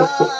Ah!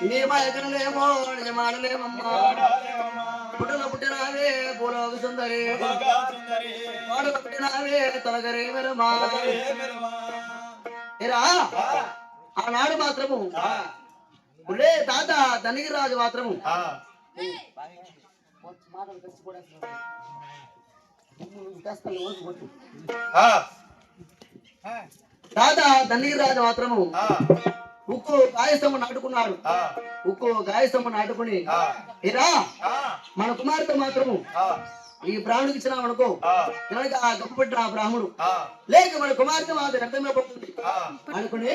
నీ ఒడిలవే నీ నిజమాడలేమమ్మా పుట్టినావే భూలోక సుందరి. వాడక పుట్టినావే తొలగరే మెరుమా ఆనాడు మాత్రము ఒరే తాత ధనిగిరాజు మాత్రము తాత ధనిగిరాజు మాత్రము ఉక్కు గాయస్తము నాటుకున్నాడు ఉక్కు గాయస్తము నాటుకుని ఏరా? మన కుమార్తె మాత్రము ఈ బ్రాహ్మణుడికి ఇచ్చినాం అనుకో. కనుక ఆ గొప్ప పెట్టిన ఆ బ్రాహ్మణుడు. లేక మన కుమార్తె మాత్రం వ్యర్థమే పోతుంది అనుకుని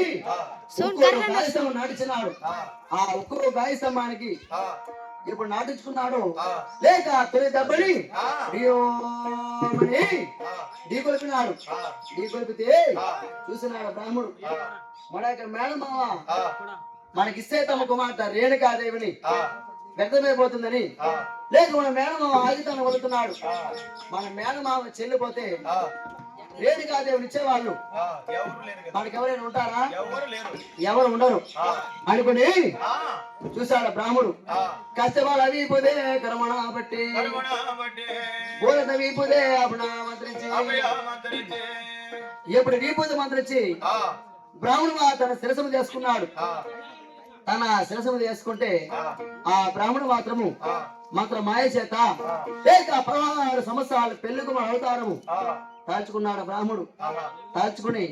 ఉక్కు గాయస్తము నాటించినాడు. ఆ. ఉక్కు గాయస్తంభానికి ఇప్పుడు నాటించుకున్నాడు. లేక తొలి దెబ్బని అయ్యోమని ఢీ కొలిపినాడు. ఢీ కొలిపితే చూసినాడు బ్రాహ్మణుడు? మన యొక్క మేనమావ మనకిస్తే తమ కుమార్తె రేణుకాదేవిని వ్యర్థమైపోతుందని. లేక మన మేనమావ ఆగితాన్ని వదులుతున్నాడు. మన మేనమావ చెల్లిపోతే రేణుకాదేవిని ఇచ్చేవాళ్ళు. మనకి ఎవరైనా ఉంటారా? ఎవరు ఉండరు. అనుకుని చూశాడు బ్రాహ్మడు కష్టవాళ్ళు అవి పోతే కరమణ బట్టి. బోధన వీపుదే అప్పుడు మంత్రించి ఎప్పుడు వీపుది మంత్రించి బ్రాహ్మణుడు తన శిరసము చేసుకున్నాడు. తన శిరసము చేసుకుంటే ఆ. బ్రాహ్మణుడు మాత్రము మాత్రం మాయ చేత లేక పదహారు సంవత్సరాలు పెళ్ళికు మన అవతారము తాల్చుకున్నాడు బ్రాహ్మణుడు తాల్చుకుని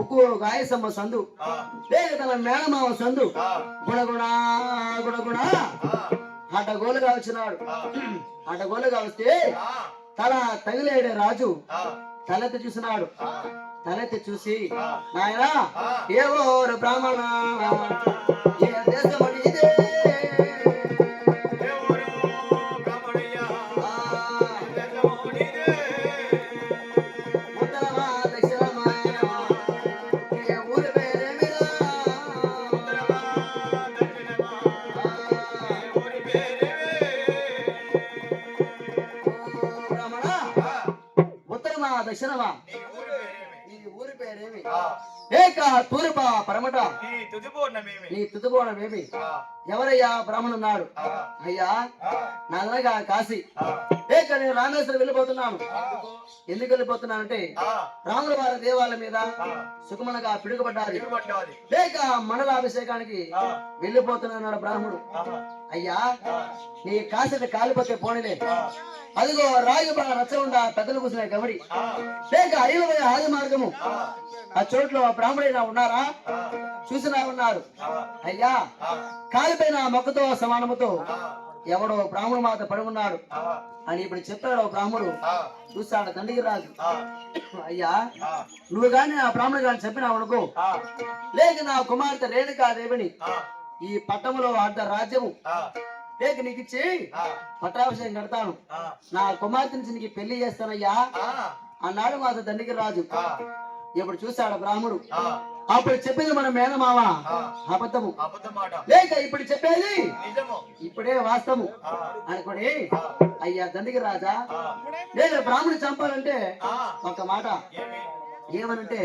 ఉక్కు గాయసమ్మ సందు తన మేనమామ సందు. గుణగుణ గుణగుణ. అడ్డగోలుగా వచ్చినాడు. అడ్డగోలుగా వస్తే తల తగిలేడే రాజు తలెత్తి చూసినాడు. తలెత్తి చూసి నాయనా ఏ ఊరు బ్రాహ్మణ? ఏ దేశమని విషణమా నీ ఊరి పేరేమి నీ ఊరి పేరేమి ఆ, ఏక తూర్ప పరమట. నీ తుది పూర్ణమేమి నీ తుదుకోవడమేమి ఆ, ఎవరయ్యా బ్రాహ్మణున్నాడు? అయ్యా నాదనగా కాశీ. ఏక నేను రామేశ్వరం వెళ్ళిపోతున్నాను. ఎందుకు? వెళ్ళిపోతున్నానంటే రాముల వారి దేవాలయం మీద సుఖమనగా పిడుగుపడ్డారు. తిరుగుబడ్డాది. లేక మండలాభిషేకానికి ఆ, వెళ్ళిపోతున్నాడు బ్రాహ్మణుడు. అయ్యా నీ కాసిన కాలిపోతే పోనిలే. అదిగో రాగి బాగా రచ్చకుండా పెద్దలు కూసిన గమడి ఆ, లేక ఐలవయ ఆది మార్గము ఆ, ఆ చోట్లో ఉన్నారా? చూసినా ఉన్నారు. అయ్యా కాలిపోయిన మొక్కతో సమానముతో ఎవడో బ్రాహ్మణు మాత పడి ఉన్నాడు అని ఇప్పుడు చెప్పాడు ఓ బ్రాహ్మణుడు. ఆ, తండ్రికి రాజు అయ్యా నువ్వు గాని ఆ బ్రాహ్మణు గాని చెప్పినావు అనుకో. లేక నా కుమార్తె రేణుకాదేవిని ఆ, ఈ పట్టములో అర్ధ రాజ్యము లేక నీకు ఇచ్చి పట్టాభిషేకం కడతాను. నా కుమార్తె నుంచి నీకు పెళ్ళి చేస్తానయ్యా. ఆ, అన్నాడు మాత తండ్రికి రాజు. ఇప్పుడు చూశాడు బ్రాహ్మడు? అప్పుడు చెప్పింది మన మేనమామ ఆ, అబద్ధము. లేక ఇప్పుడు చెప్పేది నిజము. ఇప్పుడే వాస్తవము. ఆ, అయ్యా తండ్రికి రాజా. లేదు బ్రాహ్మణి చంపాలంటే ఒక మాట. ఏమి? ఏమనంటే